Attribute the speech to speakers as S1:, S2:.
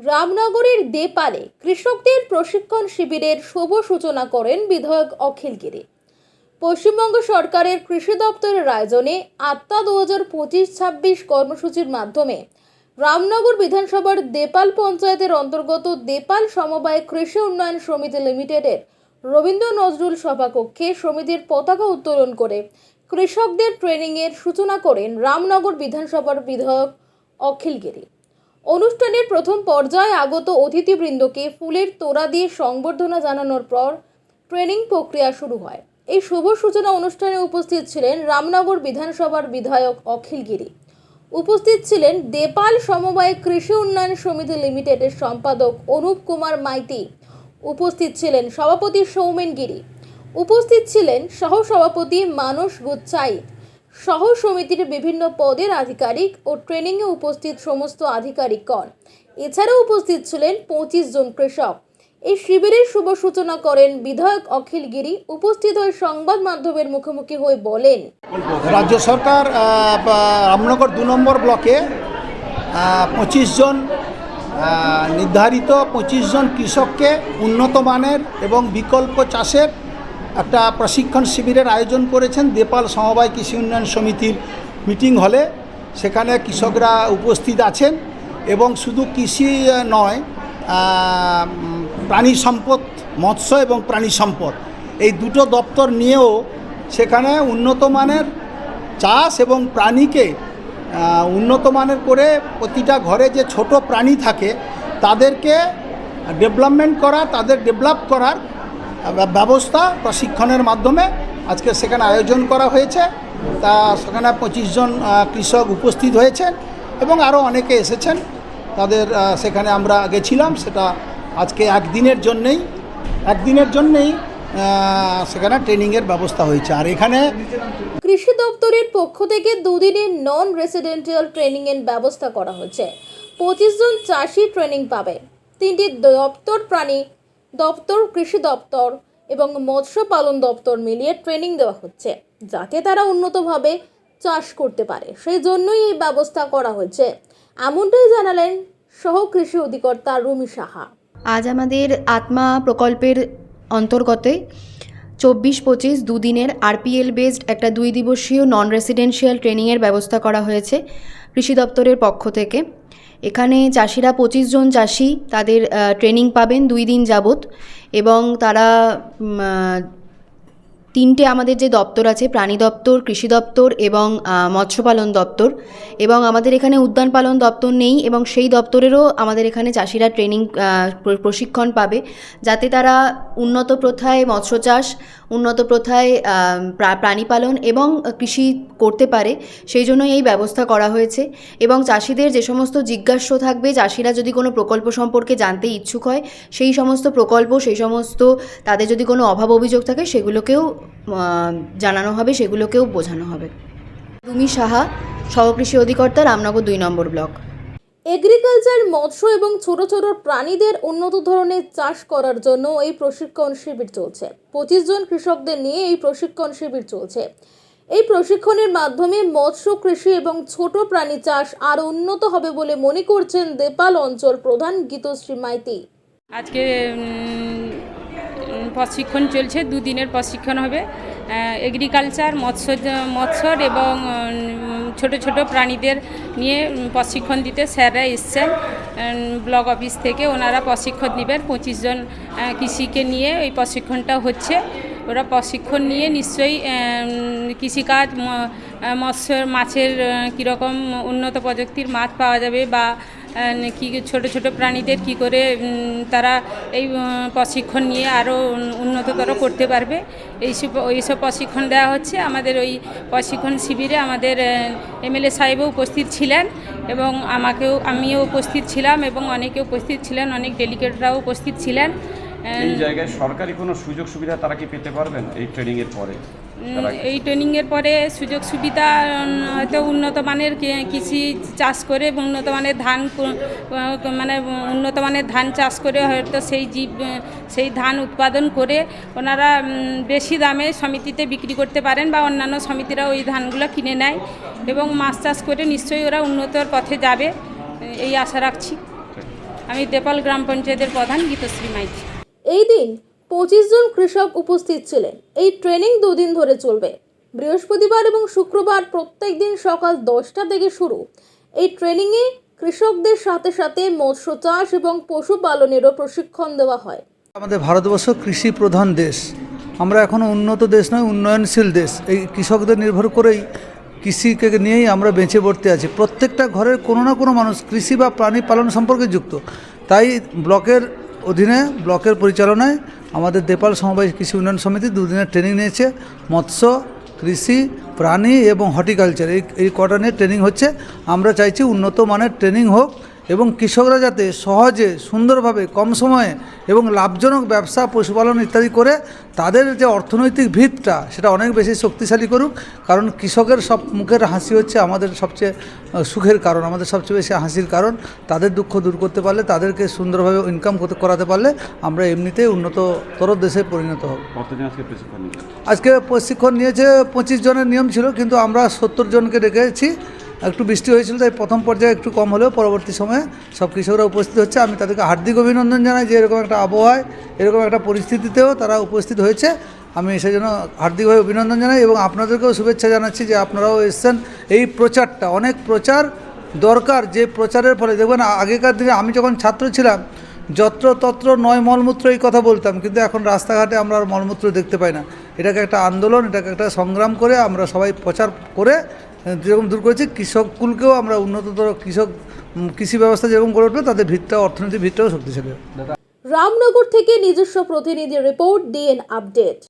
S1: রামনগরের দেপালে কৃষকদের প্রশিক্ষণ শিবিরের শুভ সূচনা করেন বিধায়ক অখিল গিরি। পশ্চিমবঙ্গ সরকারের কৃষি দপ্তরের আয়োজনে আত্মা দু হাজার পঁচিশ ছাব্বিশ কর্মসূচির মাধ্যমে রামনগর বিধানসভার দেপাল পঞ্চায়েতের অন্তর্গত দেপাল সমবায় কৃষি উন্নয়ন সমিতি লিমিটেডের রবীন্দ্র নজরুল সভাকক্ষে সমিতির পতাকা উত্তোলন করে কৃষকদের ট্রেনিংয়ের সূচনা করেন রামনগর বিধানসভার বিধায়ক অখিল গিরি। অনুষ্ঠানের প্রথম পর্যায়ে আগত অতিথিবৃন্দকে ফুলের তোড়া দিয়ে সংবর্ধনা জানানোর পর ট্রেনিং প্রক্রিয়া শুরু হয়। এই শুভ সূচনা অনুষ্ঠানে উপস্থিত ছিলেন রামনগর বিধানসভার বিধায়ক অখিল গিরি। উপস্থিত ছিলেন দেপাল সমবায় কৃষি উন্নয়ন সমিতি লিমিটেডের সম্পাদক অনুপ কুমার মাইতি। উপস্থিত ছিলেন সভাপতি সৌমেন গিরি। উপস্থিত ছিলেন সহসভাপতি মানস গুচ্ছাই সহ সমিতির বিভিন্ন পদের আধিকারিক ও ট্রেনিংয়ে উপস্থিত সমস্ত আধিকারিকগণ। এছাড়াও উপস্থিত ছিলেন পঁচিশ জন কৃষক। এই শিবিরের শুভ সূচনা করেন বিধায়ক অখিল গিরি। উপস্থিত হয়ে সংবাদ মাধ্যমের মুখোমুখি হয়ে বলেন,
S2: রাজ্য সরকার রামনগর দু নম্বর ব্লকে পঁচিশ জন নির্ধারিত পঁচিশ জন কৃষককে উন্নত মানের এবং বিকল্প চাষের একটা প্রশিক্ষণ শিবিরের আয়োজন করেছেন দেপাল সমবায় কৃষি উন্নয়ন সমিতির মিটিং হলে। সেখানে কৃষকরা উপস্থিত আছেন এবং শুধু কৃষি নয় প্রাণী সম্পদ, মৎস্য এবং প্রাণী সম্পদ এই দুটো দপ্তর নিয়েও সেখানে উন্নত মানের চাষ এবং প্রাণীকে উন্নত মানের করে প্রতিটা ঘরে যে ছোট প্রাণী থাকে তাদেরকে ডেভেলপমেন্ট করা, তাদের ডেভেলপ করার ব্যবস্থা প্রশিক্ষণের মাধ্যমে আজকে সেখানে আয়োজন করা হয়েছে। তা সেখানে পঁচিশ জন কৃষক উপস্থিত হয়েছেন এবং আরও অনেকে এসেছেন। তাদের সেখানে আমরা গেছিলাম সেটা আজকে একদিনের জন্যেই। একদিনের জন্যেই সেখানে ট্রেনিংয়ের ব্যবস্থা হয়েছে। আর এখানে
S1: কৃষি দপ্তরের পক্ষ থেকে দুদিনের নন রেসিডেন্সিয়াল ট্রেনিং এর ব্যবস্থা করা হয়েছে পঁচিশ জন চাষি ট্রেনিং পাবে। তিনটি দপ্তর প্রাণী দপ্তর, কৃষি দপ্তর এবং মৎস্য পালন দপ্তর মিলিয়ে ট্রেনিং দেওয়া হচ্ছে, যাতে তারা উন্নতভাবে চাষ করতে পারে। সেই জন্যই এই ব্যবস্থা করা হয়েছে। এমনটাই জানালেন সহ কৃষি অধিকর্তা রুমি সাহা।
S3: আজ আমাদের আত্মা প্রকল্পের অন্তর্গতে চব্বিশ পঁচিশ দুদিনের আরপিএল বেসড একটা দুই দিবসীয় নন রেসিডেন্সিয়াল ট্রেনিংয়ের ব্যবস্থা করা হয়েছে কৃষি দপ্তরের পক্ষ থেকে। এখানে চাষিরা পঁচিশ জন চাষি তাদের ট্রেনিং পাবেন দুই দিন যাবত এবং তারা তিনটে আমাদের যে দপ্তর আছে, প্রাণী দপ্তর, কৃষি দপ্তর এবং মৎস্যপালন দপ্তর এবং আমাদের এখানে উদ্যান পালন দপ্তর নেই এবং সেই দপ্তরেরও আমাদের এখানে চাষিরা ট্রেনিং প্রশিক্ষণ পাবে যাতে তারা উন্নত প্রথায় মৎস্য চাষ, উন্নত প্রথায় প্রাণী পালন এবং কৃষি করতে পারে সেই জন্যই এই ব্যবস্থা করা হয়েছে এবং চাষিদের যে সমস্ত জিজ্ঞাস্য থাকবে, চাষিরা যদি কোনো প্রকল্প সম্পর্কে জানতে ইচ্ছুক হয়, সেই সমস্ত প্রকল্প, সেই সমস্ত তাদের যদি কোনো অভাব অভিযোগ থাকে, সেগুলোকেও জানানো হবে সেগুলোকেও বোঝানো হবে। রুমি সাহা সহকৃষি অধিকর্তা রামনগর দুই নম্বর ব্লক।
S1: এগ্রিকালচার মৎস্য এবং ছোট ছোট প্রাণীদের উন্নত ধরনের চাষ করার জন্য এই প্রশিক্ষণ শিবির চলছে। পঁচিশ জন কৃষকদের নিয়ে এই প্রশিক্ষণ শিবির চলছে। এই প্রশিক্ষণের মাধ্যমে মৎস্য কৃষি এবং ছোট প্রাণী চাষ আরও উন্নত হবে বলে মনে করছেন দেপাল অঞ্চল প্রধান গীতশ্রী মাইতি।
S4: আজকে প্রশিক্ষণ চলছে দুদিনের প্রশিক্ষণ হবে। এগ্রিকালচার মৎস্য মৎস্যর এবং ছোট ছোট প্রাণীদের নিয়ে প্রশিক্ষণ দিতে স্যাররা এসছেন। ব্লক অফিস থেকে ওনারা প্রশিক্ষণ দিবেন পঁচিশ জন কৃষিকে নিয়ে এই প্রশিক্ষণটা হচ্ছে। ওরা প্রশিক্ষণ নিয়ে নিশ্চয়ই কৃষিকাজ মৎস্য মাছের কীরকম উন্নত প্রযুক্তির মাছ পাওয়া যাবে বা কি ছোট ছোট প্রাণীদের কি করে তারা এই প্রশিক্ষণ নিয়ে আরও উন্নততর করতে পারবে। এইসব এইসব প্রশিক্ষণ দেওয়া হচ্ছে। আমাদের ওই প্রশিক্ষণ শিবিরে আমাদের এমএলএ সাহেবও উপস্থিত ছিলেন এবং আমাকেও, আমিও উপস্থিত ছিলাম এবং অনেকে উপস্থিত ছিলেন, অনেক ডেলিগেটরাও উপস্থিত ছিলেন।
S5: এই জায়গায় সরকারি কোনো সুযোগ সুবিধা তারা কি পেতে পারবেন এই ট্রেনিং এর পরে
S4: এই ট্রেনিংয়ের পরে সুযোগ সুবিধা হয়তো উন্নত মানের কৃষি চাষ করে উন্নত মানের ধান মানে উন্নত মানের ধান চাষ করে হয়তো সেই জীব সেই ধান উৎপাদন করে ওনারা বেশি দামে সমিতিতে বিক্রি করতে পারেন বা অন্যান্য সমিতিরা ওই ধানগুলো কিনে নেয় এবং মাছ চাষ করে নিশ্চয়ই ওরা উন্নতর পথে যাবে। এই আশা রাখছি। আমি দেপাল গ্রাম পঞ্চায়েতের প্রধান গীতশ্রী মাইতি।
S1: এই দিন পঁচিশ জন কৃষক উপস্থিত ছিলেন। এই ট্রেনিং দুদিন ধরে চলবে। বৃহস্পতিবার এবং শুক্রবার প্রত্যেক দিন সকাল দশটা থেকে শুরু। এই ট্রেনিংয়ে কৃষকদের সাথে সাথে মৎস্য চাষ এবং পশুপালনেরও প্রশিক্ষণ দেওয়া হয়।
S6: আমাদের ভারতবর্ষ কৃষি প্রধান দেশ। আমরা এখনও উন্নত দেশ নয়, উন্নয়নশীল দেশ। এই কৃষকদের নির্ভর করেই কৃষিকে নিয়েই আমরা বেঁচে পড়তে আছি। প্রত্যেকটা ঘরের কোনো না কোনো মানুষ কৃষি বা প্রাণী পালন সম্পর্কে যুক্ত। তাই ব্লকের অধীনে, ব্লকের পরিচালনায় আমাদের দেপাল সমবায় কৃষি উন্নয়ন সমিতি দুদিনের ট্রেনিং নিয়েছে। মৎস্য, কৃষি, প্রাণী এবং হর্টিকালচার। এই এই কটা নিয়ে ট্রেনিং হচ্ছে। আমরা চাইছি উন্নত মানের ট্রেনিং হোক। এবং কৃষকরা যাতে সহজে সুন্দরভাবে কম সময়ে এবং লাভজনক ব্যবসা পশুপালন ইত্যাদি করে তাদের যে অর্থনৈতিক ভিতটা সেটা অনেক বেশি শক্তিশালী করুক। কারণ কৃষকের সব মুখের হাসি হচ্ছে আমাদের সবচেয়ে সুখের কারণ আমাদের সবচেয়ে বেশি হাসির কারণ। তাদের দুঃখ দূর করতে পারলে তাদেরকে সুন্দরভাবে ইনকাম করতে করাতে পারলে আমরা এমনিতেই উন্নততর দেশে পরিণত হব।
S5: আজকে প্রশিক্ষণ
S6: নিয়েছে পঁচিশ জনের নিয়ম ছিল কিন্তু আমরা সত্তর জনকে ডেকেছি। একটু বৃষ্টি হয়েছিল, তাই প্রথম পর্যায়ে একটু কম হলেও পরবর্তী সময়ে সব কৃষকরা উপস্থিত হচ্ছে। আমি তাদেরকে হার্দিক অভিনন্দন জানাই যে এরকম একটা আবহাওয়ায়, এরকম একটা পরিস্থিতিতেও তারা উপস্থিত হয়েছে। আমি সেই জন্য হার্দিকভাবে অভিনন্দন জানাই এবং আপনাদেরকেও শুভেচ্ছা জানাচ্ছি যে আপনারাও এসছেন। এই প্রচারটা, অনেক প্রচার দরকার। যে প্রচারের ফলে, দেখবেন আগেকার দিনে আমি যখন ছাত্র ছিলাম, যত্র তত্র নয় মলমূত্র এই কথা বলতাম, কিন্তু এখন রাস্তাঘাটে আমরা আর মলমূত্র দেখতে পাই না। এটাকে একটা আন্দোলন, এটাকে একটা সংগ্রাম করে আমরা সবাই প্রচার করে যেরকম দূর করেছি, কৃষককুলকেও আমরা উন্নততর কৃষক কৃষি ব্যবস্থা যেরকম করে উঠবে তাদের ভিতটা, অর্থনৈতিক ভিতটাও শক্তিশালী
S1: রামনগর থেকে নিজস্ব প্রতিনিধি রিপোর্ট ডিএন আপডেট